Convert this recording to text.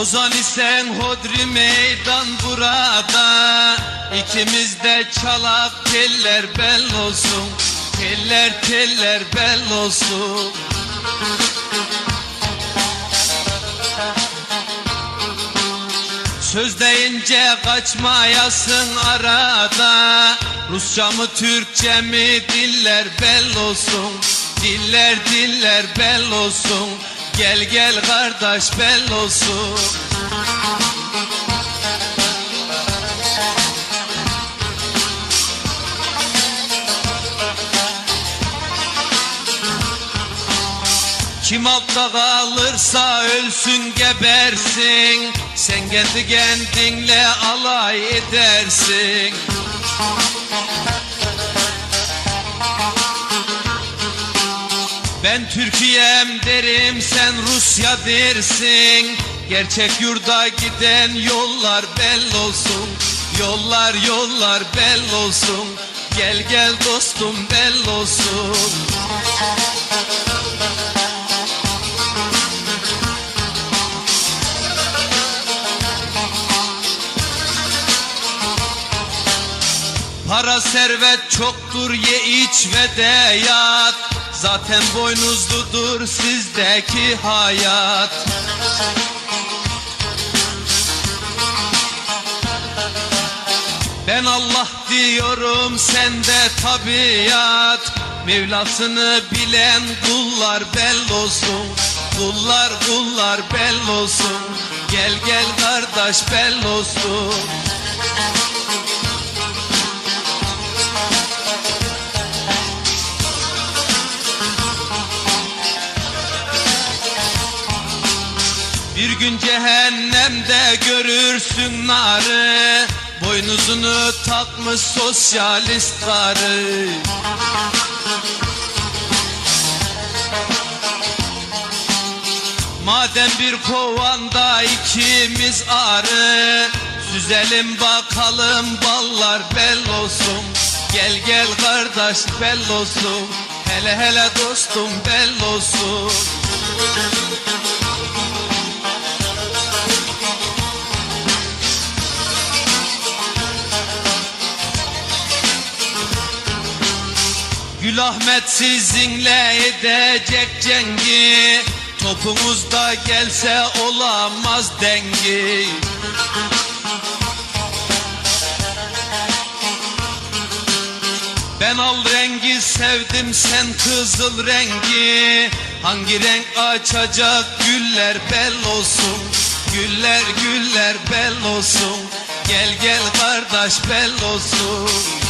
Ozan isen hodri meydan burada. İkimiz de çalak teller bel olsun. Teller teller bel olsun. Söz deyince kaçmayasın arada. Rusça mı Türkçe mi diller bel olsun. Diller diller bel olsun Gel gel kardeş bel olsun. Kim altta kalırsa ölsün gebersin. Sen kendi kendinle alay edersin Ben Türkiye'm derim sen Rusya dersin. Gerçek yurda giden yollar bel olsun. Yollar yollar bel olsun. Gel gel dostum bel olsun. Para servet çoktur ye iç ve de yat Zaten boynuzludur sizdeki hayat. Ben Allah diyorum sende tabiat. Mevlasını bilen kullar bel olsun. Kullar kullar bel olsun. Gel gel kardeş bel olsun Bir gün cehennemde görürsün narı. Boynuzunu takmış sosyalist karı. Madem bir kovanda ikimiz arı Süzelim bakalım ballar bel olsun. Gel gel kardeş bel olsun. Hele hele dostum bel olsun Gül sizinle edecek cengi. Topumuzda gelse olamaz dengi. Ben al rengi sevdim sen kızıl rengi. Hangi renk açacak güller bel olsun. Güller güller bel olsun. Gel gel kardeş bel olsun